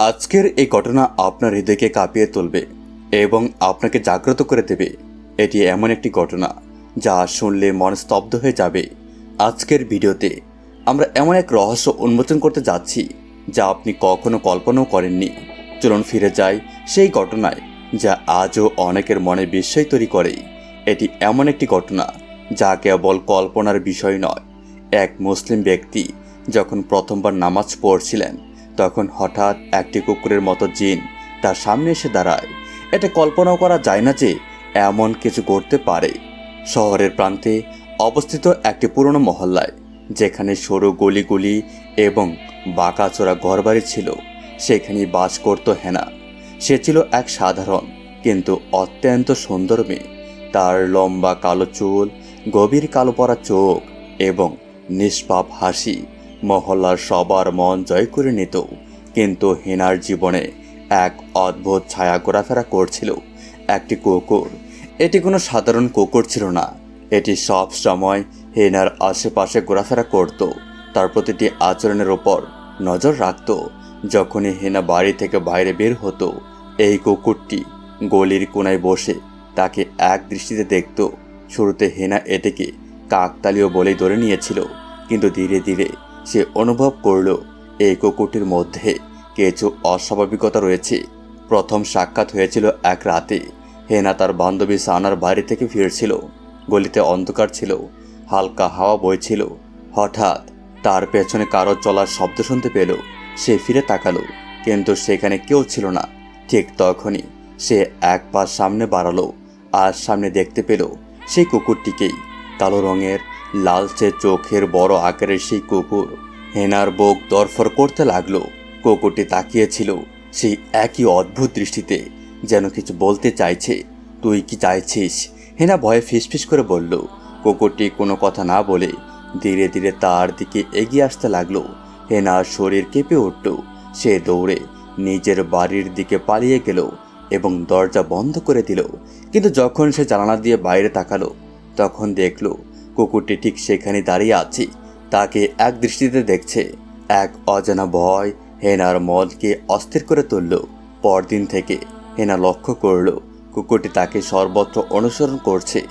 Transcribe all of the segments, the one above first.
আজকের এই ঘটনা আপনার হৃদয়কে কাঁপিয়ে তুলবে এবং আপনাকে জাগ্রত করে দেবে। এটি এমন একটি ঘটনা যা শুনলে মন স্তব্ধ হয়ে যাবে। আজকের ভিডিওতে আমরা এমন এক রহস্য উন্মোচন করতে যাচ্ছি যা আপনি কখনো কল্পনাও করেননি। চলুন ফিরে যাই সেই ঘটনায় যা আজও অনেকের মনে বিস্ময় তৈরি করে। এটি এমন একটি ঘটনা যা কেবল কল্পনার বিষয় নয়, এক মুসলিম ব্যক্তি যখন প্রথমবার নামাজ পড়ছিলেন তখন হঠাৎ একটি কুকুরের মতো জিন তার সামনে এসে দাঁড়ায়। এটা কল্পনাও করা যায় না যে এমন কিছু করতে পারে। শহরের প্রান্তে অবস্থিত একটি পুরনো মহল্লায়, যেখানে সরু গলিগুলি এবং বাঁকাচোরা ঘরবাড়ি ছিল, সেখানেই বাস করত হেনা। সে ছিল এক সাধারণ কিন্তু অত্যন্ত সুন্দর মেয়ে। তার লম্বা কালো চুল, গভীর কালো পরা চোখ এবং নিষ্পাপ হাসি মহল্লার সবার মন জয় করে নিত। কিন্তু হেনার জীবনে এক অদ্ভুত ছায়া ঘোরাফেরা করছিল। একটি কুকুর। এটি কোনো সাধারণ কুকুর ছিল না। এটি সব সময় হেনার আশেপাশে ঘোরাফেরা করত। তার প্রতিটি আচরণের ওপর নজর রাখত। যখনই হেনা বাড়ি থেকে বাইরে বের হতো, এই কুকুরটি গলির কোনায় বসে তাকে এক দৃষ্টিতে দেখত। শুরুতে হেনা এটিকে কাকতালীয় বলেই ধরে নিয়েছিল, কিন্তু ধীরে ধীরে সে অনুভব করল, এই কুকুরটির মধ্যে কিছু অস্বাভাবিকতা রয়েছে। প্রথম সাক্ষাৎ হয়েছিল এক রাতে। হেনা তার বান্ধবী সানার বাড়ি থেকে ফিরছিল। গলিতে অন্ধকার ছিল, হালকা হাওয়া বইছিল হঠাৎ তার পেছনে কারও চলার শব্দ শুনতে পেল। সে ফিরে তাকালো, কিন্তু সেখানে কেউ ছিল না। ঠিক তখনই সে এক পা সামনে বাড়ালো আর সামনে দেখতে পেল, সেই কুকুরটিকেই কালো রঙের লালচে চোখের বড় আকারের সেই কুকুর হেনার বুক দরফর করতে লাগল। কুকুরটি তাকিয়েছিল সেই একই অদ্ভুত দৃষ্টিতে, যেন কিছু বলতে চাইছে। তুই কি চাইছিস? হেনা ভয়ে ফিসফিস করে বলল। কুকুরটি কোনো কথা না বলে ধীরে ধীরে তার দিকে এগিয়ে আসতে লাগল। হেনার শরীর কেঁপে উঠল। সে দৌড়ে নিজের বাড়ির দিকে পালিয়ে গেল এবং দরজা বন্ধ করে দিল। কিন্তু যখন সে জানালা দিয়ে বাইরে তাকালো, তখন দেখল কুকুরটি ঠিক সেখানে দাঁড়িয়ে আছে। তাকে এক দৃষ্টিতে দেখছে। এক অজানা ভয় হেনার মনকে অস্থির করে তুলল। পরদিন থেকে হেনা লক্ষ্য করল, কুকুরটি তাকে সর্বত্র অনুসরণ করছে।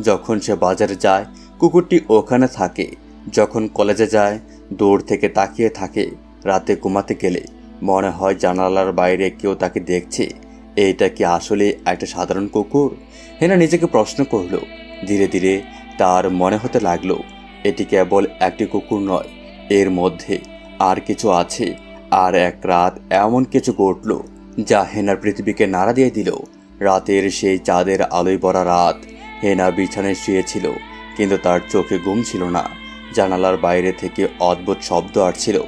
যখন সে বাজারে যায়, কুকুরটি ওখানে থাকে। যখন কলেজে যায়, দূর থেকে তাকিয়ে থাকে। রাতে ঘুমাতে গেলে মনে হয় জানালার বাইরে কেউ তাকে দেখছে। এইটা কি আসলে একটা সাধারণ কুকুর? হেনা নিজেকে প্রশ্ন করল। ধীরে ধীরে তার মনে হতে লাগল, এটি কেবল একটি কুকুর নয়, এর মধ্যে আর কিছু আছে। আর এক রাত এমন কিছু ঘটল, যা হেনার পৃথিবীকে নাড়া দিয়ে দিল। রাতের সেই চাঁদের আলোয় ভরা রাত, হেনা বিছানায় শুয়েছিল, কিন্তু তার চোখে ঘুম ছিল না। জানালার বাইরে থেকে অদ্ভুত শব্দ আসছিল,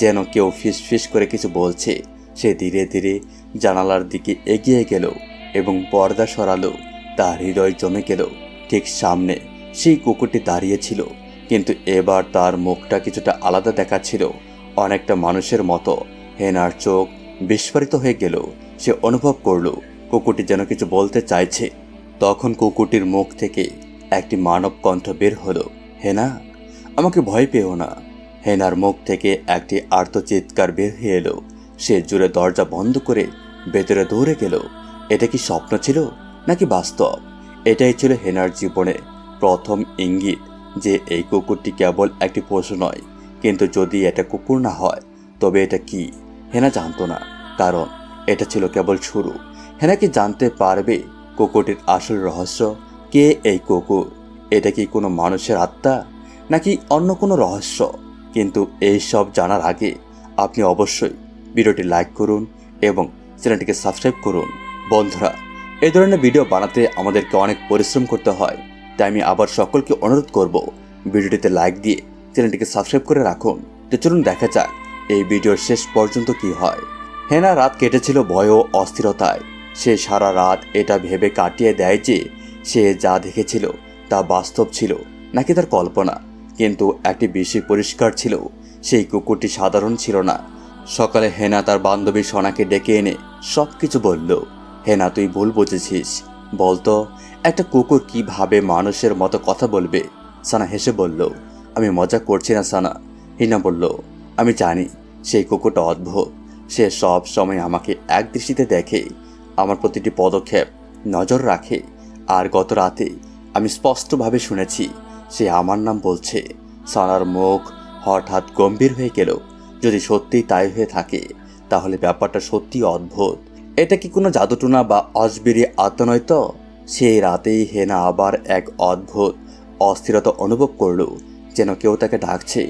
যেন কেউ ফিস ফিস করে কিছু বলছে। সে ধীরে ধীরে জানালার দিকে এগিয়ে গেল এবং পর্দা সরালো, তার হৃদয় জমে গেল, ঠিক সামনে। সেই কুকুরটি দাঁড়িয়েছিল কিন্তু এবার তার মুখটা কিছুটা আলাদা দেখাচ্ছিল। অনেকটা মানুষের মতো হেনার চোখ বিস্ফোরিত হয়ে গেল। সে অনুভব করল, কুকুরটি যেন কিছু বলতে চাইছে। তখন কুকুরটির মুখ থেকে একটি মানব কণ্ঠ বের হলো, হেনা, আমাকে ভয় পেও না। হেনার মুখ থেকে একটি আর্ত চিৎকার বের হয়ে এলো। সে জুড়ে দরজা বন্ধ করে ভেতরে দৌড়ে গেল। এটা কি স্বপ্ন ছিল নাকি বাস্তব? এটাই ছিল হেনার জীবনে প্রথম ইঙ্গিত যে এই কুকুরটি কেবল একটি পশু নয়, কিন্তু যদি এটা কুকুর না হয়, তবে এটা কি? হেনা জানতো না, কারণ এটা ছিল কেবল শুরু। হেনা কি জানতে পারবে কুকুরটির আসল রহস্য? কে এই কুকুর? এটা কি কোনো মানুষের আত্মা? নাকি অন্য কোনো রহস্য? কিন্তু এই সব জানার আগে আপনি অবশ্যই ভিডিওটি লাইক করুন এবং চ্যানেলটিকে সাবস্ক্রাইব করুন। বন্ধুরা, এই ধরনের ভিডিও বানাতে আমাদেরকে অনেক পরিশ্রম করতে হয়। তাই আমি আবার সকলকে অনুরোধ করব, ভিডিওটিতে লাইক দিয়ে চ্যানেলটিকে সাবস্ক্রাইব করে রাখুন। তো চলুন দেখা যাক এই ভিডিওর শেষ পর্যন্ত কি হয়। হেনা রাত কেটেছিল ভয় ও অস্থিরতায়। সে সারা রাত এটা ভেবে কাটিয়ে দেয় যে সে যা দেখেছিল তা বাস্তব ছিল, নাকি তার কল্পনা। কিন্তু একটি বিষয় পরিষ্কার ছিল, সেই কুকুরটি সাধারণ ছিল না। সকালে হেনা তার বান্ধবী সোনাকে ডেকে এনে সব কিছু বলল, হেনা, তুই ভুল বুঝেছিস। বলতো, একটা কুকুর কীভাবে মানুষের মতো কথা বলবে? সানা হেসে বলল, আমি মজা করছি না, সানা। হিনা বলল, আমি জানি, সেই কুকুরটা অদ্ভুত। সে সব সময় আমাকে এক দৃষ্টিতে দেখে, আমার প্রতিটি পদক্ষেপ নজর রাখে। আর গত রাতে আমি স্পষ্টভাবে শুনেছি, সে আমার নাম বলছে। সানার মুখ হঠাৎ গম্ভীর হয়ে গেল। যদি সত্যিই তাই হয়ে থাকে, তাহলে ব্যাপারটা সত্যি অদ্ভুত। এটা কি কোনো জাদুটুনা বা অজবিরি আত্মা নয় তো সেই রাতেই হেনা আবার এক অদ্ভুত অস্থিরতা অনুভব করল, যেন কেউ তাকে ডাকছে।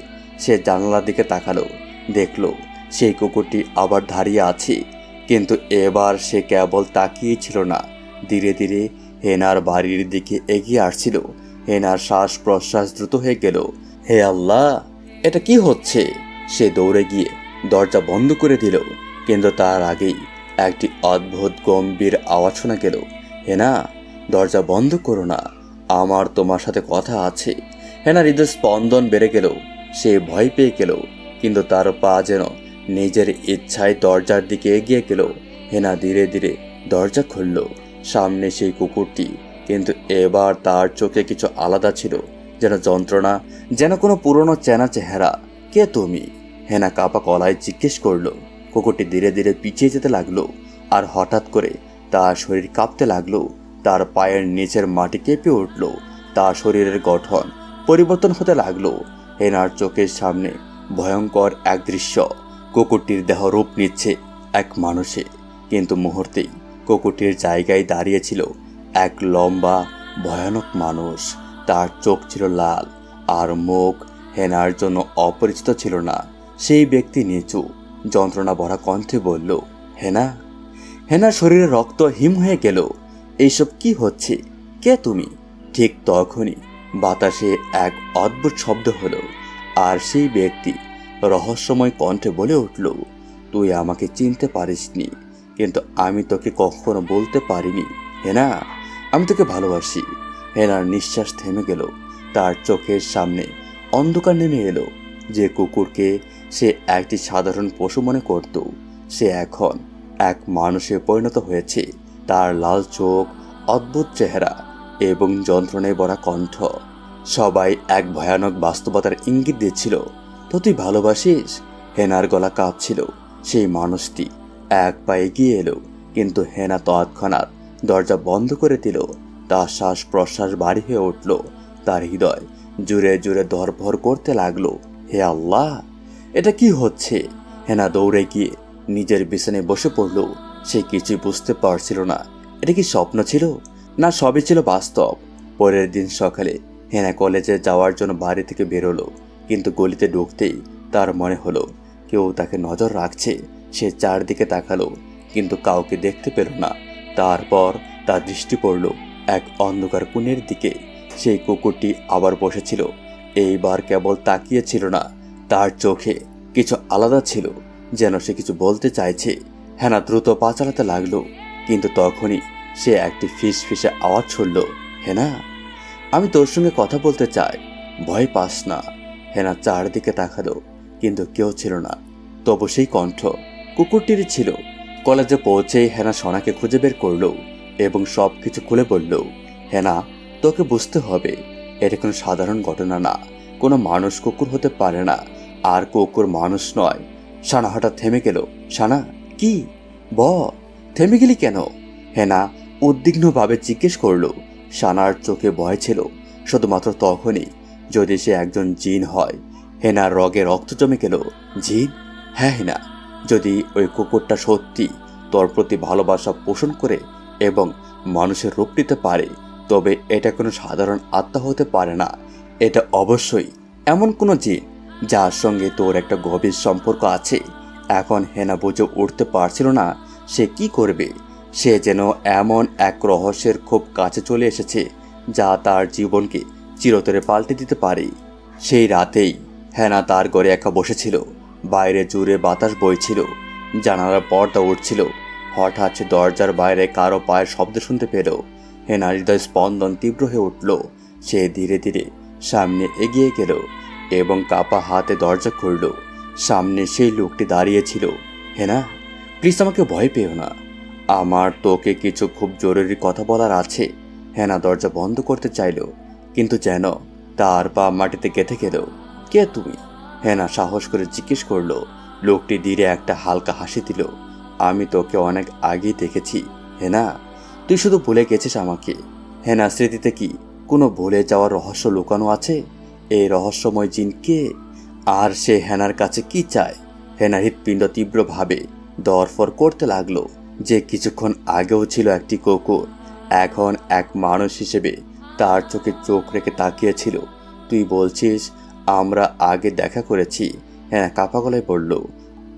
সে জানালার দিকে তাকালো, দেখল, সেই কুকুরটি আবার দাঁড়িয়ে আছে। কিন্তু এবার সে কেবল তাকিয়ে ছিল না। ধীরে ধীরে হেনার বাড়ির দিকে এগিয়ে আসছিল। হেনার শ্বাস প্রশ্বাস দ্রুত হয়ে গেল। হে আল্লাহ, এটা কি হচ্ছে? সে দৌড়ে গিয়ে দরজা বন্ধ করে দিল, কিন্তু তার আগেই একটি অদ্ভুত গম্ভীর আওয়াজ শোনা গেল। হেনা, দরজা বন্ধ করো না। আমার তোমার সাথে কথা আছে। হেনা হৃদয় স্পন্দন বেড়ে গেল। সে ভয় পেয়ে গেল, কিন্তু তার পা যেন নিজের ইচ্ছায় দরজার দিকে এগিয়ে গেল। হেনা ধীরে ধীরে দরজা খুলল। সামনে সেই কুকুরটি, কিন্তু এবার তার চোখে কিছু আলাদা ছিল। যেন যন্ত্রণা, যেন কোনো পুরনো চেনা চেহারা। কে তুমি? হেনা কাপা কলায় জিজ্ঞেস করল। কুকুরটি ধীরে ধীরে পিছিয়ে যেতে লাগল আর হঠাৎ করে তার শরীর কাঁপতে লাগল। তার পায়ের নিচের মাটি কেঁপে উঠল। তার শরীরের গঠন পরিবর্তন হতে লাগল। হেনার চোখের সামনে ভয়ঙ্কর এক দৃশ্য। কুকুরটির দেহ রূপ নিচ্ছে এক মানুষে। কিন্তু মুহূর্তেই কুকুরটির জায়গায় দাঁড়িয়েছিল এক লম্বা, ভয়ানক মানুষ। তার চোখ ছিল লাল আর মুখ হেনার জন্য অপরিচিত ছিল না। সেই ব্যক্তি নিচু। যন্ত্রণা ভরা কণ্ঠে বলল, হেনা হেনার শরীরে রক্ত হিম হয়ে গেল। এইসব কি হচ্ছে? কে তুমি? ঠিক তখনই বাতাসে এক অদ্ভুত শব্দ হলো, আর সেই ব্যক্তি রহস্যময় কণ্ঠে বলে উঠল, তুই আমাকে চিনতে পারিসনি, কিন্তু আমি তোকে কখনো বলতে পারিনি। হেনা, আমি তোকে ভালোবাসি। হেনার নিঃশ্বাস থেমে গেল, তার চোখের সামনে অন্ধকার নেমে এলো। যে কুকুরকে সে একটি সাধারণ পশু মনে করত, সে এখন এক মানুষে পরিণত হয়েছে। তার লাল চোখ, অদ্ভুত চেহারা এবং যন্ত্রণায় ভরা কণ্ঠ। সবাই এক ভয়ানক বাস্তবতার ইঙ্গিত দিচ্ছিল। তো তুই ভালোবাসিস? হেনার গলা কাঁপছিল। সেই মানুষটি এক পা এগিয়ে এলো, কিন্তু হেনা তৎক্ষণাৎ দরজা বন্ধ করে দিল। তার শ্বাস প্রশ্বাস বাড়ি হয়ে উঠল। তার হৃদয় জুড়ে জুড়ে ধরভর করতে লাগল। হে আল্লাহ, এটা কি হচ্ছে? হেনা দৌড়ে গিয়ে নিজের বিছানায় বসে পড়ল। সে কিছুই বুঝতে পারছিল না। এটা কি স্বপ্ন ছিল? না, সবই ছিল বাস্তব। পরের দিন সকালে হেনা কলেজে যাওয়ার জন্য বাড়ি থেকে বেরোলো। কিন্তু গলিতে ঢুকতেই তার মনে হলো, কেউ তাকে নজর রাখছে। সে চারদিকে তাকালো, কিন্তু কাউকে দেখতে পেল না। তারপর তার দৃষ্টি পড়ল এক অন্ধকার কোণের দিকে। সেই কুকুরটি আবার বসেছিল। এইবার কেবল তাকিয়েছিল না, তার চোখে কিছু আলাদা ছিল, যেন সে কিছু বলতে চাইছে। হেনা দ্রুত পা চালাতে লাগল, কিন্তু তখনই সে একটি ফিস ফিসে আওয়াজ ছুড়ল, হেনা, আমি তোর সঙ্গে কথা বলতে চাই, ভয় পাস না। হেনা চারদিকে তাকালো, কিন্তু কেউ ছিল না, তবু সেই কণ্ঠ কুকুরটির ছিল। কলেজে পৌঁছেই হেনা সোনাকে খুঁজে বের করল এবং সব কিছু খুলে বলল, হেনা, তোকে বুঝতে হবে এটা কোনো সাধারণ ঘটনা না। কোনো মানুষ কুকুর হতে পারে না। আর কুকুর মানুষ নয়। সানা হঠাৎ থেমে গেল। সানা, কি? ব, থেমে গেলি কেন? হেনা উদ্বিগ্নভাবে জিজ্ঞেস করল। সানার চোখে ভয় ছিল, শুধুমাত্র তখনই যদি সে একজন জিন হয়। হেনার রগে রক্ত জমে গেল। জিন? হ্যাঁ হেনা। যদি ওই কুকুরটা সত্যি তোর প্রতি ভালোবাসা পোষণ করে এবং মানুষের রূপ নিতে পারে তবে এটা কোনো সাধারণ আত্মা হতে পারে না। এটা অবশ্যই এমন কোনো জিন যার সঙ্গে তোর একটা গভীর সম্পর্ক আছে। এখন হেনা বুঝে উঠতে পারছিল না সে কি করবে। সে যেন এমন এক রহস্যের খুব কাছে চলে এসেছে যা তার জীবনকে চিরতরে পাল্টে দিতে পারে। সেই রাতেই হেনা তার ঘরে একা বসেছিল। বাইরে জুড়ে বাতাস বইছিল। জানালার পর্দা উঠছিল। হঠাৎ দরজার বাইরে কারও পায়ের শব্দ শুনতে পেল। হেনার হৃদয় স্পন্দন তীব্র হয়ে উঠল। সে ধীরে ধীরে সামনে এগিয়ে গেল এবং কাপা হাতে দরজা খুলল। সামনে সেই লোকটি দাঁড়িয়েছিল হেনা প্লিজ আমাকে ভয় পেও না। আমার তোকে কিছু খুব জরুরি কথা বলার আছে। হেনা দরজা বন্ধ করতে চাইল, কিন্তু যেন তার পা মাটিতে গেঁথে গেল। কে তুমি? হেনা সাহস করে জিজ্ঞেস করল। লোকটি ধীরে একটা হালকা হাসি দিল। আমি তোকে অনেক আগেই দেখেছি। হেনা তুই শুধু ভুলে গেছিস আমাকে। হেনা স্মৃতিতে কি কোনো ভুলে যাওয়ার রহস্য লুকানো আছে? এই রহস্যময় জিন কে? আর সে হেনার কাছে কি চায়? হেনা হৃৎপিণ্ড তীব্রভাবে দরফর করতে লাগল, যে কিছুক্ষণ আগেও ছিল একটি কুকুর, এখন এক মানুষ হিসেবে তার চোখে চোখ রেখে তাকিয়েছিল। তুই বলছিস, আমরা আগে দেখা করেছি। হ্যাঁ কাপা গলায় বলল,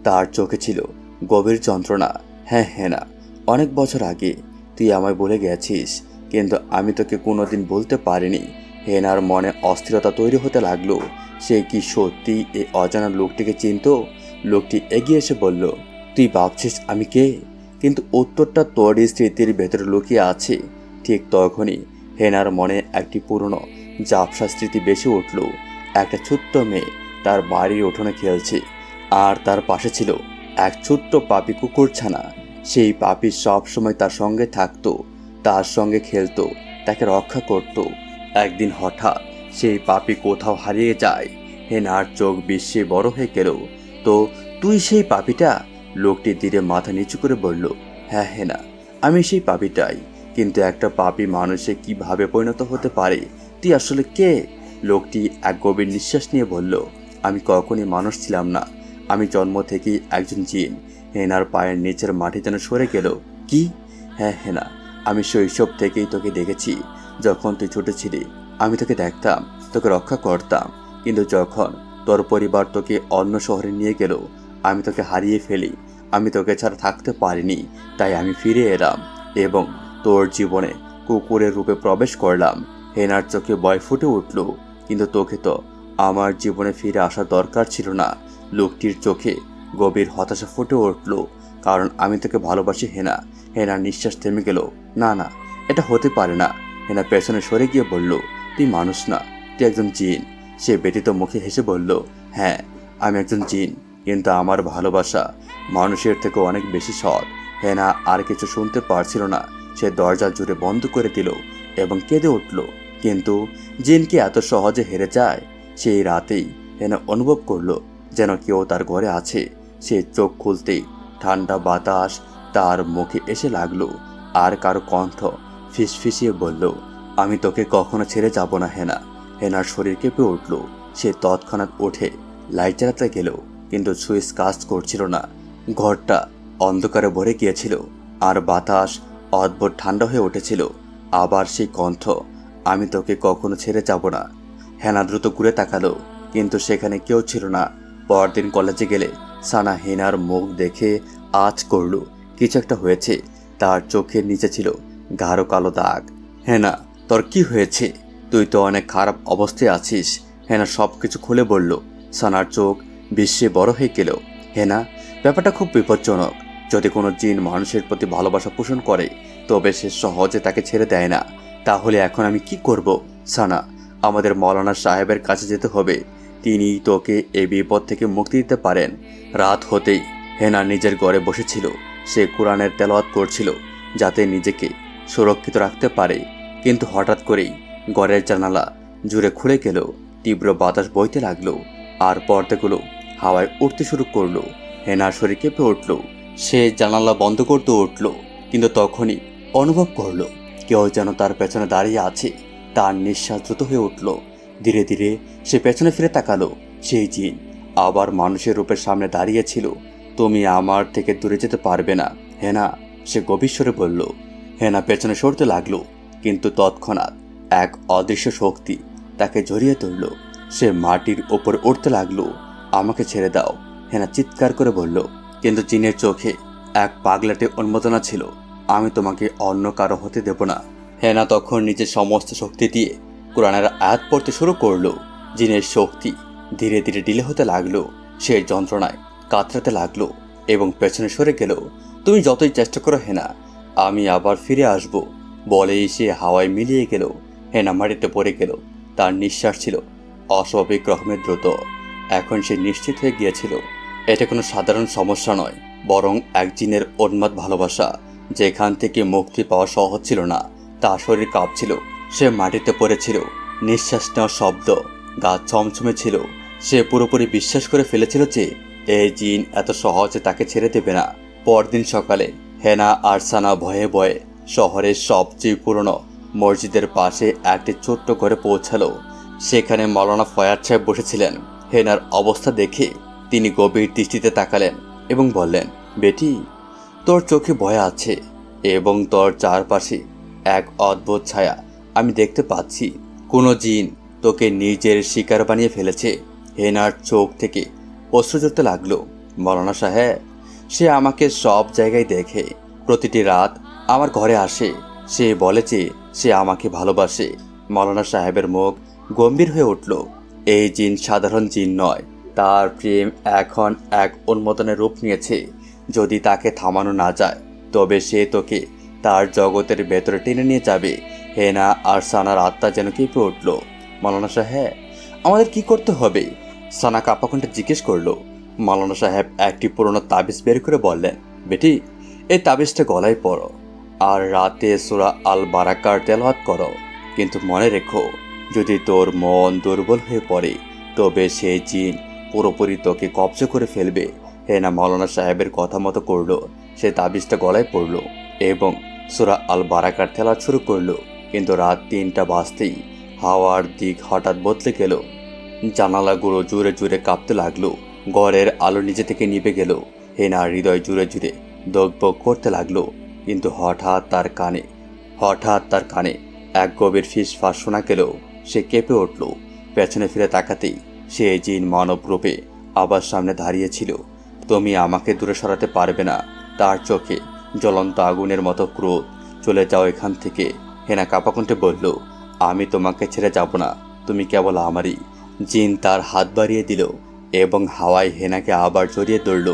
তার চোখে ছিল গভীর যন্ত্রণা। হ্যাঁ হ্যাঁ না অনেক বছর আগে। তুই আমায় বলে গেছিস, কিন্তু আমি তোকে কোনোদিন বলতে পারিনি। হেনার মনে অস্থিরতা তৈরি হতে লাগল। সে কি সত্যি এই অজানা লোকটিকে চিনত? লোকটি এগিয়ে এসে বলল, তুই ভাবছিস আমি কে? কিন্তু উত্তরটা তোরই স্মৃতির ভেতরে লুকিয়ে আছে। ঠিক তখনই হেনার মনে একটি পুরনো জাপসা স্মৃতি বেশি উঠল। একটা ছোট্ট মেয়ে তার বাড়ির উঠোনে খেলছে, আর তার পাশে ছিল এক ছোট্ট পাপি কুকুরছানা। সেই পাপি সব সময় তার সঙ্গে থাকতো, তার সঙ্গে খেলতো, তাকে রক্ষা করত। একদিন হঠাৎ সেই পাপি কোথাও হারিয়ে যায়। হেনার চোখ বিশ্বে বড় হয়ে গেল। তো তুই সেই পাপিটা? লোকটি ধীরে মাথা নিচু করে বলল হ্যাঁ হেনা আমি সেই পাপিটাই। কিন্তু একটা পাপি মানুষে কীভাবে পরিণত হতে পারে? তুই আসলে কে? লোকটি এক গভীর নিঃশ্বাস নিয়ে বলল, আমি কখনই মানুষ ছিলাম না। আমি জন্ম থেকেই একজন জিন। হেনার পায়ের নিচের মাটি যেন সরে গেল। কি? হ্যাঁ হেনা, আমি শৈশব থেকেই তোকে দেখেছি। যখন তুই ছোট ছিলি, আমি তোকে দেখতাম, তোকে রক্ষা করতাম। কিন্তু যখন তোর পরিবার তোকে অন্য শহরে নিয়ে গেল, আমি তোকে হারিয়ে ফেলি। আমি তোকে ছাড়া থাকতে পারিনি, তাই আমি ফিরে এলাম এবং তোর জীবনে কুকুরের রূপে প্রবেশ করলাম। হেনার চোখে বয় ফুটে উঠল, কিন্তু তোকে তো আমার জীবনে ফিরে আসা দরকার ছিল না। লোকটির চোখে গভীর হতাশা ফুটে উঠল, কারণ আমি তোকে ভালোবাসি, হেনা। হেনার নিঃশ্বাস থেমে গেল। না না, এটা হতে পারে না। হেনা পেছনে সরে গিয়ে বলল, তুই মানুষ না, তুই একজন জিন। সে ব্যতীত মুখে হেসে বলল হ্যাঁ আমি একজন জিন, কিন্তু আমার ভালোবাসা মানুষের থেকে অনেক বেশি সৎ। হেনা আর কিছু শুনতে পারছিল না। সে দরজা জুড়ে বন্ধ করে দিল এবং কেঁদে উঠল, কিন্তু জিন কি এত সহজে হেরে যায়? সেই রাতেই হেনা অনুভব করল, যেন কেউ তার ঘরে আছে। সে চোখ খুলতেই ঠান্ডা বাতাস তার মুখে এসে লাগল। আর কারও কণ্ঠ ফিসফিসিয়ে বলল, আমি তোকে কখনো ছেড়ে যাব না, হেনা। হেনার শরীর কেঁপে উঠল। সে তৎক্ষণাৎ উঠে লাইট চালাতে গেল, কিন্তু সুইচ কাজ করছিল না। ঘরটা অন্ধকারে ভরে গিয়েছিল, আর বাতাস অদ্ভুত ঠান্ডা হয়ে উঠেছিল। আবার সেই কণ্ঠ, আমি তোকে কখনো ছেড়ে যাব না। হেনা দ্রুত ঘুরে তাকালো, কিন্তু সেখানে কেউ ছিল না। পরদিন কলেজে গেলে সানা হেনার মুখ দেখে আজ করল। কিছু একটা হয়েছে। তার চোখের নিচে ছিল গাঢ় কালো দাগ। হেনা, তোর কি হয়েছে? তুই তো অনেক খারাপ অবস্থায় আছিস। হেনা সব কিছু খুলে বলল। সানার চোখ বিশ্বে বড় হয়ে গেল। হেনা, ব্যাপারটা খুব বিপজ্জনক। যদি কোনো জিন মানুষের প্রতি ভালোবাসা পোষণ করে, তবে সে সহজে তাকে ছেড়ে দেয় না। তাহলে এখন আমি কি করব? সানা, আমাদের মৌলানা সাহেবের কাছে যেতে হবে। তিনি তোকে এই বিপদ থেকে মুক্তি দিতে পারেন। রাত হতেই হেনা নিজের ঘরে বসেছিল। সে কোরআনের তেলাওয়াত করছিল যাতে নিজেকে সুরক্ষিত রাখতে পারে। কিন্তু হঠাৎ করেই ঘরের জানালা জুড়ে খুলে গেল, তীব্র বাতাস বইতে লাগল আর পর্দাগুলো হাওয়ায় উঠতে শুরু করল। হেনার শরীর কেঁপে উঠল। সে জানালা বন্ধ করতে উঠল, কিন্তু তখনই অনুভব করল, কেউ যেন তার পেছনে দাঁড়িয়ে আছে। তার নিঃশ্বাস দ্রুত হয়ে উঠল। ধীরে ধীরে সে পেছনে ফিরে তাকালো। সেই জিন আবার মানুষের রূপের সামনে দাঁড়িয়েছিল তুমি আমার থেকে দূরে যেতে পারবে না। হেনা, সে গভীর স্বরে বলল। হেনা পেছনে সরতে লাগল, কিন্তু তৎক্ষণাৎ এক অদৃশ্য শক্তি তাকে জড়িয়ে তুলল সে মাটির ওপর উঠতে লাগল। আমাকে ছেড়ে দাও, হেনা চিৎকার করে বলল। কিন্তু জিনের চোখে এক পাগলাটে উন্মোদনা ছিল। আমি তোমাকে অন্য কারও হতে দেব না। হেনা তখন নিজের সমস্ত শক্তি দিয়ে কোরআনের আয়াত পড়তে শুরু করল। জিনের শক্তি ধীরে ধীরে ডিলে হতে লাগল। সে যন্ত্রণায় কাতরাতে লাগল এবং পেছনে সরে গেল। তুমি যতই চেষ্টা করো, হেনা, আমি আবার ফিরে আসব। বলেই সে হাওয়ায় মিলিয়ে গেল। হেনা মাটিতে পড়ে গেল। তার নিঃশ্বাস ছিল অস্বাভাবিক রকমের দ্রুত। এখন সে নিশ্চিত হয়ে গিয়েছিল, এটা কোনো সাধারণ সমস্যা নয়, বরং এক জিনের উন্মাদ ভালোবাসা, যেখান থেকে মুক্তি পাওয়া সহজ ছিল না। তার শরীর কাঁপছিল সে মাটিতে পড়েছিল। নিঃশ্বাস নেওয়ার শব্দ, গা চমচমে ছিল। সে পুরোপুরি বিশ্বাস করে ফেলেছিল যে, এই জিন এত সহজে তাকে ছেড়ে দেবে না। পরদিন সকালে হেনা আর সানা ভয়ে ভয়ে শহরের সবচেয়ে পুরনো মসজিদের পাশে একটি ছোট্ট ঘরে পৌঁছালো। সেখানে মৌলানা ফয়াজ সাহেব বসেছিলেন। হেনার অবস্থা দেখে তিনি গভীর দৃষ্টিতে তাকালেন এবং বললেন, বেটি, তোর চোখে ভয় আছে এবং তোর চারপাশে এক অদ্ভুত ছায়া। আমি দেখতে পাচ্ছি, কোনো জিন তোকে নিজের শিকার বানিয়ে ফেলেছে। হেনার চোখ থেকে অশ্রু জড়তে লাগল। মৌলানা সাহেব, সে আমাকে সব জায়গায় দেখে। প্রতিটি রাত আমার ঘরে আসে। সে বলে যে সে আমাকে ভালোবাসে। মৌলানা সাহেবের মুখ গম্ভীর হয়ে উঠল। এই জিন সাধারণ জিন নয়। তার প্রেম এখন এক উন্মোদনের রূপ নিয়েছে। যদি তাকে থামানো না যায়, তবে সে তোকে তার জগতের ভেতরে টেনে নিয়ে যাবে। হেনা আর সানার আত্মা যেন কেঁপে উঠল। মালানা সাহেব, আমাদের কি করতে হবে? সানা কাপাকণ্ঠে জিজ্ঞেস করল। মালানা সাহেব একটি পুরনো তাবিজ বের করে বললেন, বেটি, এই তাবিজটা গলায় পড়ো আর রাতে সুরা আল বারাকার তেলাওয়াত করো। কিন্তু মনে রেখো, যদি তোর মন দুর্বল হয়ে পড়ে, তবে সে জিন পুরোপুরি তোকে কবজা করে ফেলবে। হেনা মৌলানা সাহেবের কথা মতো করল। সে তাবিজটা গলায় পড়ল এবং সুরা আল বারাকার তেলাওয়াত শুরু করল। কিন্তু রাত তিনটা বাজতেই হাওয়ার দিক হঠাৎ বদলে গেল। জানালাগুলো জুড়ে জুড়ে কাঁপতে লাগল। ঘরের আলো নিজে থেকে নিভে গেল। হেনার হৃদয় জুড়ে জুড়ে দগবগ করতে লাগল। কিন্তু হঠাৎ তার কানে, হঠাৎ তার কানে এক গভীর ফিসফাস শোনা গেল। সে কেঁপে উঠল। পেছনে ফিরে তাকাতেই সে জিন মানব রূপে আবার সামনে দাঁড়িয়েছিল তুমি আমাকে দূরে সরাতে পারবে না। তার চোখে জ্বলন্ত আগুনের মতো ক্রোধ চলে যাও এখান থেকে। হেনা কাপাকণ্ঠে বলল, আমি তোমাকে ছেড়ে যাব না। তুমি কেবল আমারই। জিন তার হাত বাড়িয়ে দিল এবং হাওয়ায় হেনাকে আবার জড়িয়ে ধরল।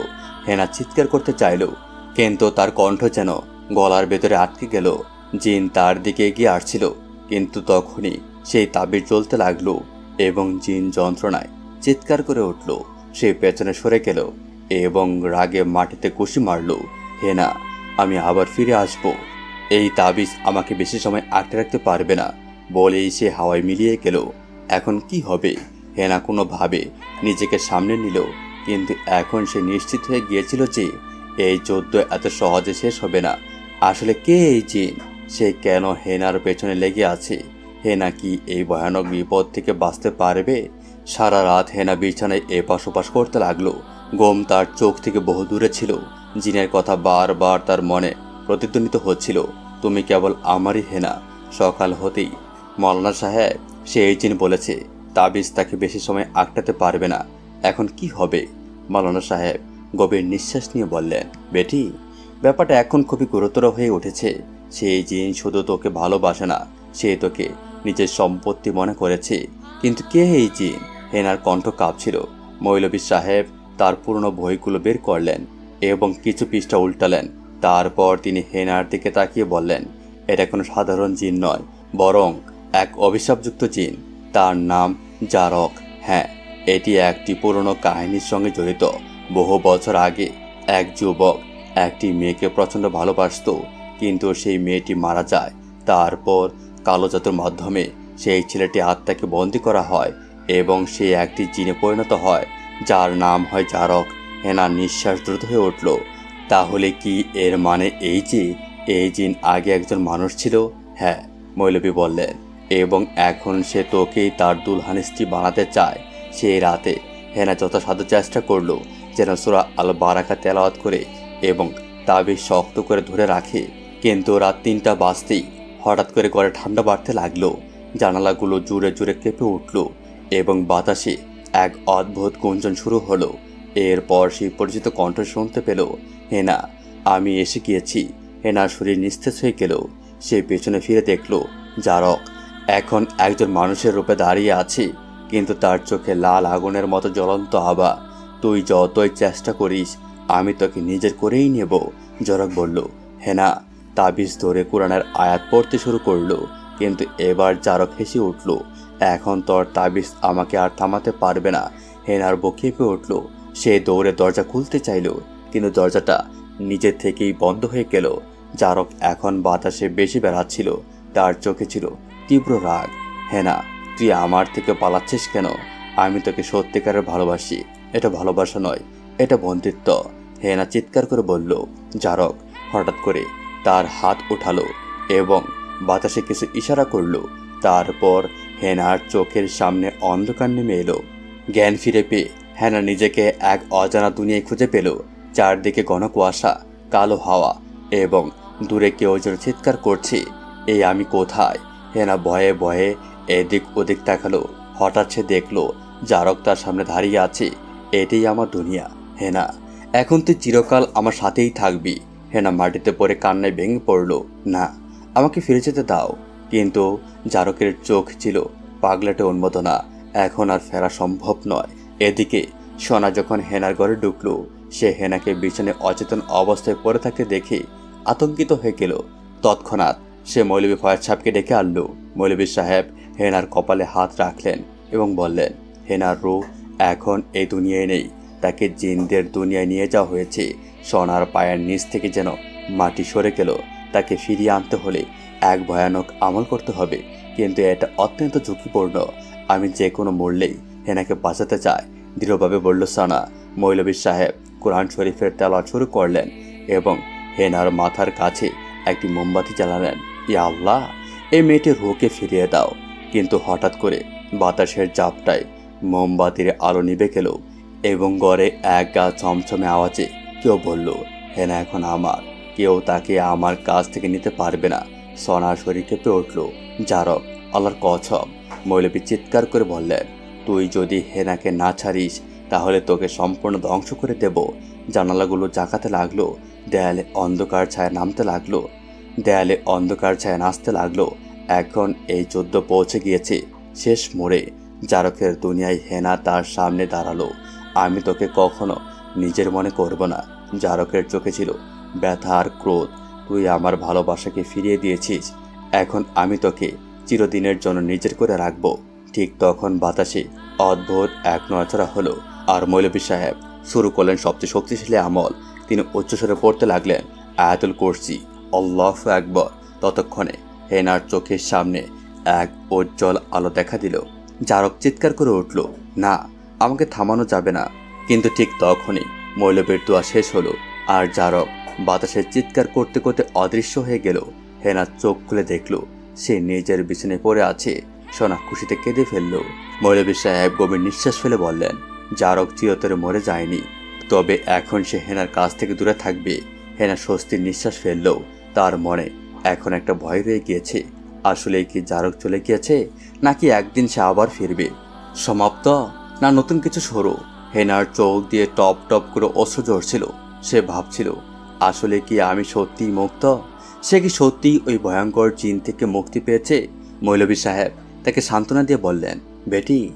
হেনা চিৎকার করতে চাইল, কিন্তু তার কণ্ঠ যেন গলার ভেতরে আটকে গেল। জিন তার দিকে এগিয়ে আসছিল, কিন্তু তখনই সেই তাবির জ্বলতে লাগল এবং জিন যন্ত্রণায় চিৎকার করে উঠল। সে পেছনে সরে গেল এবং রাগে মাটিতে কুশি মারল, হেনা, আমি আবার ফিরে আসব। এই তাবিজ আমাকে বেশি সময় আটকে রাখতে পারবে না বলেই সে হাওয়ায় মিলিয়ে গেল। এখন কি হবে? হেনা কোনোভাবে নিজেকে সামনে নিল, কিন্তু এখন সে নিশ্চিত হয়ে গিয়েছিল যে এই যুদ্ধ এত সহজে শেষ হবে না। আসলে কে এই জিন? সে কেন হেনার পেছনে লেগে আছে? হেনা কি এই ভয়ানক বিপদ থেকে বাঁচতে পারবে? সারা রাত হেনা বিছানায় এপাশ ওপাশ করতে লাগল। গোম তার চোখ থেকে বহু দূরে ছিল। জিনের কথা বারবার তার মনে প্রতিধ্বনিত হচ্ছিল। তুমি কেবল আমারই হেনা। সকাল হতেই মৌলানা সাহেব সে এই জিন বলেছে, তাবিজ তাকে বেশি সময় আটকাতে পারবে না। এখন কি হবে? মৌলানা সাহেব গভীর নিঃশ্বাস নিয়ে বললেন, বেটি, ব্যাপারটা এখন খুবই গুরুতর হয়ে উঠেছে। সেই জিন শুধু তোকে ভালোবাসে না, সে তোকে নিজের সম্পত্তি মনে করেছে। কিন্তু কে এই জিন? হেনার কণ্ঠ কাঁপছিল। মৌলবী সাহেব তার পুরনো বইগুলো বের করলেন এবং কিছু পৃষ্ঠা উল্টালেন। তারপর তিনি হেনার দিকে তাকিয়ে বললেন, এটা কোনো সাধারণ জিন নয়, বরং এক অভিশাপযুক্ত জিন। তার নাম জারক। হ্যাঁ এটি একটি পুরনো কাহিনীর সঙ্গে জড়িত। বহু বছর আগে এক যুবক একটি মেয়েকে প্রচণ্ড ভালোবাসত, কিন্তু সেই মেয়েটি মারা যায়। তারপর কালো জাতুর মাধ্যমে সেই ছেলেটি আত্মাকে বন্দি করা হয় এবং সে একটি জিনে পরিণত হয়, যার নাম হয় জারক। হেনার নিঃশ্বাস দ্রুত হয়ে উঠল। তাহলে কি এর মানে এই যে এই জিন আগে একজন মানুষ ছিল? হ্যাঁ মৌলবী বললেন। এবং এখন সে তোকেই তার দুলহান স্ত্রী বানাতে চায়। সেই রাতে হেনা যথাসাধ্য চেষ্টা করল যেন সুরা আল বারাকা তেলাওয়াত করে এবং তাবিজ শক্ত করে ধরে রাখে। কিন্তু রাত তিনটা বাজতেই হঠাৎ করে ঘরে ঠান্ডা বাড়তে লাগল। জানালাগুলো জুড়ে জুড়ে কেঁপে উঠল এবং বাতাসে এক অদ্ভুত গুঞ্জন শুরু হলো। এরপর সেই পরিচিত কণ্ঠ শুনতে পেল, হেনা, আমি এসে গিয়েছি। হেনার শরীর নিস্তেজ হয়ে গেল। সে পেছনে ফিরে দেখল, জারক, এখন একজন মানুষের রূপে দাঁড়িয়ে আছে, কিন্তু তার চোখে লাল আগুনের মতো জ্বলন্ত আবা তুই যতই চেষ্টা করিস, আমি তোকে নিজের করেই নেব, জরক বলল। হেনা, তাবিজ ধরে কোরআনের আয়াত পড়তে শুরু করল, কিন্তু এবার জারক হেসে উঠল, এখন তোর তাবিজ আমাকে আর থামাতে পারবে না। হেনার বুক কেঁপে উঠল সে দৌড়ে দরজা খুলতে চাইল, কিন্তু দরজাটা নিজের থেকেই বন্ধ হয়ে গেল। জারক এখন বাতাসে বেশি বেড়াচ্ছিল, তার চোখে ছিল তীব্র রাগ। হেনা, তুই আমার থেকে পালাচ্ছিস কেন? আমি তোকে সত্যিকারের ভালোবাসি। এটা ভালোবাসা নয়, এটা বন্দিত্ব হেনা চিৎকার করে বলল জারক হঠাৎ করে তার হাত উঠালো এবং বাতাসে কিছু ইশারা করল। তারপর হেনার চোখের সামনে অন্ধকার নেমে এলো। জ্ঞান ফিরে পেয়ে হেনা নিজেকে এক অজানা দুনিয়ায় খুঁজে পেল। চারদিকে ঘন কুয়াশা, কালো হাওয়া এবং দূরে কেউ যেন চিৎকার করছে এই আমি কোথায়? হেনা ভয়ে ভয়ে এদিক ওদিক তাকালো। হঠাৎ সে দেখল, জারক তার সামনে দাঁড়িয়ে আছে। এটাই আমার দুনিয়া, হেনা। এখন তুই চিরকাল আমার সাথেই থাকবি। হেনা মাটিতে পড়ে কান্নায় ভেঙে পড়ল। না, আমাকে ফিরে যেতে দাও। কিন্তু জারকের চোখ ছিল পাগলাটে উন্মোদনা এখন আর ফেরা সম্ভব নয়। এদিকে সোনা যখন হেনার ঘরে ঢুকল, সে হেনাকে বিছানে অচেতন অবস্থায় পড়ে থাকতে দেখে আতঙ্কিত হয়ে গেল। তৎক্ষণাৎ সে মৌলবী ফয়াজ সাহেবকে ডেকে আনল। মৌলবী সাহেব হেনার কপালে হাত রাখলেন এবং বললেন হেনার রু, এখন এই দুনিয়ায় নেই। তাকে জিনদের দুনিয়ায় নিয়ে যাওয়া হয়েছে। সোনার পায়ের নিচ থেকে যেন মাটি সরে গেল। তাকে ফিরিয়ে আনতে হলে এক ভয়ানক আমল করতে হবে। কিন্তু এটা অত্যন্ত ঝুঁকিপূর্ণ। আমি যে কোনো মূল্যেই হেনাকে বাঁচাতে চায়। দৃঢ়ভাবে বলল, সানা মৌলবী সাহেব, কোরআন শরীফের তেলাওয়াত শুরু করলেন এবং হেনার মাথার কাছে একটি মোমবাতি জ্বালালেন। ইয়া আল্লাহ, এই মেয়েটির রুকে ফিরিয়ে দাও। কিন্তু হঠাৎ করে বাতাসের জাপটায় মোমবাতির আলো নিভে গেল এবং গড়ে এক গা চমচমে আওয়াজে কেউ বলল, হেনা এখন আমার। কেউ তাকে আমার কাছ থেকে নিতে পারবে না। সনা শরীর কেঁপে উঠল। জারক আল্লাহর কছম মৌলবী চিৎকার করে বললেন তুই যদি হেনাকে না ছাড়িস, তাহলে তোকে সম্পূর্ণ ধ্বংস করে দেব। জানালাগুলো জাকাতে লাগল, দেয়ালে অন্ধকার ছায়া নামতে লাগল, দেয়ালে অন্ধকার ছায়া নাচতে লাগল। এখন এই যুদ্ধ পৌঁছে গিয়েছে, শেষ মোড়ে। জারকের দুনিয়ায় হেনা তার সামনে দাঁড়াল। আমি তোকে কখনো নিজের মনে করব না। জারকের চোখে ছিল ব্যথা আর ক্রোধ। তুই আমার ভালোবাসাকে ফিরিয়ে দিয়েছিস। এখন আমি তোকে চিরদিনের জন্য নিজের করে রাখব। ঠিক তখন বাতাসে অদ্ভুত এক নড়াচড়া হলো। আর মৌলবী সাহেব শুরু করলেন সবচেয়ে শক্তিশালী আমল। তিনি উচ্চস্বরে পড়তে লাগলেন, আয়াতুল করছি অল্লাহ একবার ততক্ষণে হেনার চোখের সামনে এক উজ্জ্বল আলো দেখা দিল জারক চিৎকার করে উঠল, না, আমাকে থামানো যাবে না। কিন্তু ঠিক তখনই মৌলবীর দোয়া শেষ হলো, আর জারক বাতাসে চিৎকার করতে করতে অদৃশ্য হয়ে গেল। হেনা চোখ খুলে দেখল, সে নিজের বিছানে পড়ে আছে। সোনা খুশিতে কেঁদে ফেলল। মৌলবী সাহেব গভীর নিঃশ্বাস ফেলে বললেন, জারক চিরতরে মরে যায়নি। তবে এখন সে হেনার কাছ থেকে দূরে থাকবে। হেনা স্বস্তির নিঃশ্বাস ফেললেও তার মনে এখন একটা ভয় রয়ে গিয়েছে। আসলে কি জারক চলে গিয়েছে, নাকি একদিন সে আবার ফিরবে? সমাপ্ত? না নতুন কিছু সরু? হেনার চোখ দিয়ে টপ টপ করে অশ্রু ঝরছিল। সে ভাবছিল, আসলে কি আমি সত্যিই মুক্ত? সে কি সত্যিই ওই ভয়ঙ্কর জিন থেকে মুক্তি পেয়েছে? মৌলবী সাহেব তাকে সান্ত্বনা দিয়ে বললেন, বেটি,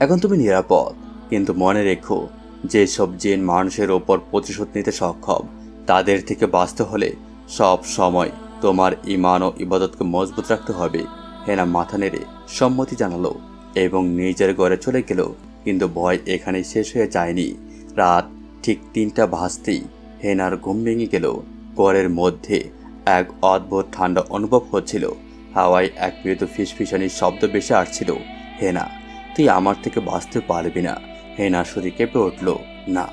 এখন তুমি নিরাপদ। কিন্তু মনে রেখো, যেসব জিন মানুষের ওপর প্রতিশোধ নিতে সক্ষম, তাদের থেকে বাঁচতে হলে সব সময় তোমার ইমান ও ইবাদতকে মজবুত রাখতে হবে। হেনা মাথা নেড়ে সম্মতি জানালো এবং নিজের ঘরে চলে গেল। কিন্তু ভয় এখানে শেষ হয়ে যায়নি। রাত ঠিক তিনটা ভাসতেই হেনার ঘুম ভেঙে গেল। ঘরের মধ্যে এক অদ্ভুত ঠান্ডা অনুভব হচ্ছিল। হাওয়ায় এক মৃদু ফিসফিসানির শব্দ বেশি আসছিল, হেনা, তুই আমার থেকে বাঁচতে পারবি না। হেনা শরীর কেঁপে উঠল, না,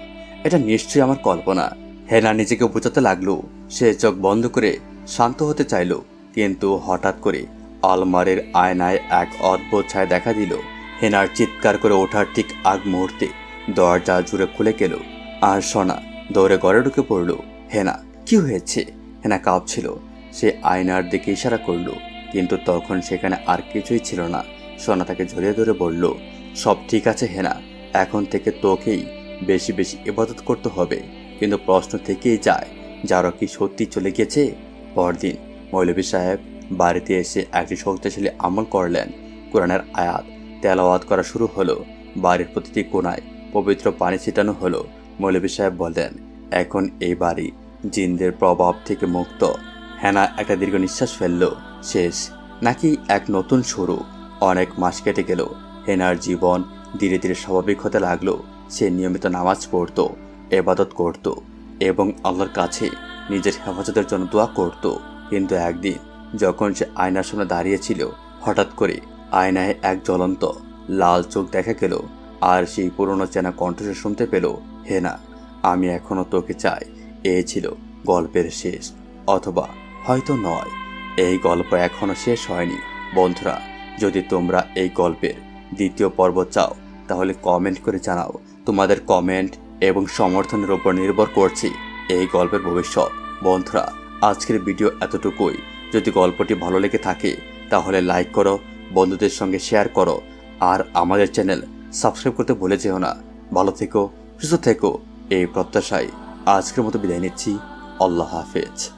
এটা নিশ্চয়ই আমার কল্পনা। হেনা নিজেকে বোঝাতে লাগল, সে চোখ বন্ধ করে শান্ত হতে চাইল, কিন্তু হঠাৎ করে আলমারের আয়নায় এক অদ্ভুত ছায়া দেখা দিল। হেনার চিৎকার করে ওঠার ঠিক আগ মুহূর্তে দরজা জুড়ে খুলে গেল, আর সোনা দৌড়ে ঘরে ঢুকে পড়ল, হেনা, কি হয়েছে? হেনা কাঁপছিল, সে আয়নার দিকে ইশারা করল কিন্তু তখন সেখানে আর কিছুই ছিল না। সোনা তাকে জড়িয়ে ধরে বলল, সব ঠিক আছে, হেনা। এখন থেকে তোকেই বেশি বেশি ইবাদত করতে হবে। কিন্তু প্রশ্ন থেকেই যায়, যারা কি সত্যি চলে গেছে পরদিন মৌলভী সাহেব বাড়িতে এসে একটি শক্তিশালী আমল করলেন। কোরআনের আয়াত, তেলাওয়াত করা শুরু হলো। বাড়ির প্রতিটি কোনায় পবিত্র পানি ছিটানো হলো। মৌলভী সাহেব বললেন, এখন এই বাড়ি জিনদের প্রভাব থেকে মুক্ত। হেনা একটা দীর্ঘ নিঃশ্বাস ফেলল। শেষ, নাকি এক নতুন শুরু? অনেক মাস কেটে গেল। হেনার জীবন ধীরে ধীরে স্বাভাবিক হতে লাগল। সে নিয়মিত নামাজ পড়তো, এবাদত করত এবং আল্লাহর কাছে নিজের হেফাজতের জন্য দোয়া করত। কিন্তু একদিন যখন সে আয়নার সামনে দাঁড়িয়েছিল, হঠাৎ করে আয়নায় এক জ্বলন্ত, লাল চোখ দেখা গেল আর সেই পুরনো চেনা কণ্ঠস্বর শুনতে পেল, হেনা, আমি এখনও তোকে চাই। এ ছিল গল্পের শেষ। অথবা হয়তো নয়। এই গল্প এখনও শেষ হয়নি। বন্ধুরা, যদি তোমরা এই গল্পের দ্বিতীয় পর্ব চাও, তাহলে কমেন্ট করে জানাও। তোমাদের কমেন্ট এবং সমর্থনের উপর নির্ভর করছি এই গল্পের ভবিষ্যৎ। বন্ধুরা, আজকের ভিডিও এতটুকুই। যদি গল্পটি ভালো লেগে থাকে, তাহলে লাইক করো, বন্ধুদের সঙ্গে শেয়ার করো, আর আমাদের চ্যানেল সাবস্ক্রাইব করতে ভুলে যেও না। ভালো থেকো, সুস্থ থেকো, এই প্রত্যাশায় আজকের মতো বিদায় নিচ্ছি। আল্লাহ হাফেজ।